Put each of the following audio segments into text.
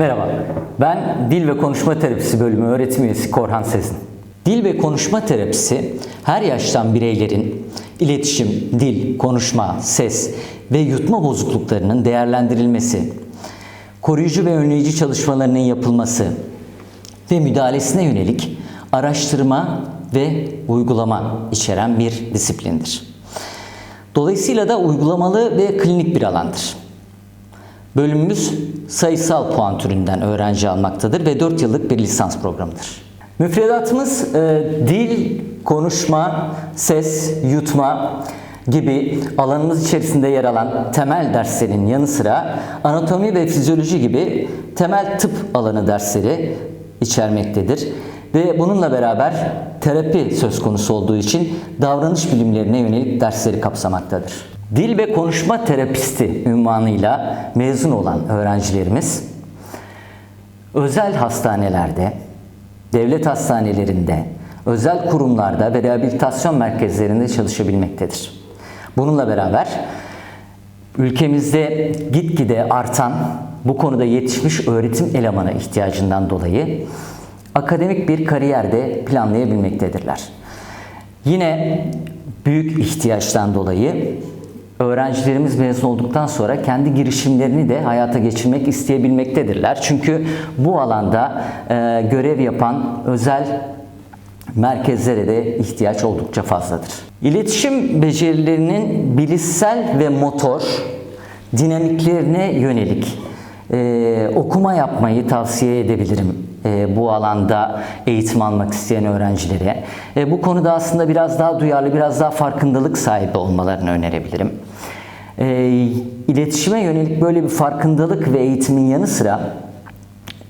Merhaba, ben Dil ve Konuşma Terapisi bölümü öğretim üyesi Korhan Sezin. Dil ve konuşma terapisi her yaştan bireylerin iletişim, dil, konuşma, ses ve yutma bozukluklarının değerlendirilmesi, koruyucu ve önleyici çalışmalarının yapılması ve müdahalesine yönelik araştırma ve uygulama içeren bir disiplindir. Dolayısıyla da uygulamalı ve klinik bir alandır. Bölümümüz sayısal puan türünden öğrenci almaktadır ve 4 yıllık bir lisans programıdır. Müfredatımız e, dil, konuşma, ses, yutma gibi alanımız içerisinde yer alan temel derslerin yanı sıra anatomi ve fizyoloji gibi temel tıp alanı dersleri içermektedir. Ve bununla beraber terapi söz konusu olduğu için davranış bilimlerine yönelik dersleri kapsamaktadır. Dil ve konuşma terapisti ünvanıyla mezun olan öğrencilerimiz özel hastanelerde, devlet hastanelerinde, özel kurumlarda ve rehabilitasyon merkezlerinde çalışabilmektedir. Bununla beraber ülkemizde gitgide artan bu konuda yetişmiş öğretim elemanı ihtiyacından dolayı akademik bir kariyerde planlayabilmektedirler. Yine büyük ihtiyaçtan dolayı öğrencilerimiz mezun olduktan sonra kendi girişimlerini de hayata geçirmek isteyebilmektedirler. Çünkü bu alanda e, görev yapan özel merkezlere de ihtiyaç oldukça fazladır. İletişim becerilerinin bilişsel ve motor dinamiklerine yönelik e, okuma yapmayı tavsiye edebilirim e, bu alanda eğitim almak isteyen öğrencilere. E, bu konuda aslında biraz daha duyarlı, biraz daha farkındalık sahibi olmalarını önerebilirim. E, iletişime yönelik böyle bir farkındalık ve eğitimin yanı sıra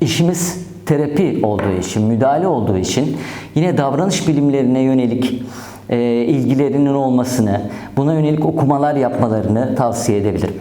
işimiz terapi olduğu için, müdahale olduğu için yine davranış bilimlerine yönelik e, ilgilerinin olmasını, buna yönelik okumalar yapmalarını tavsiye edebilirim.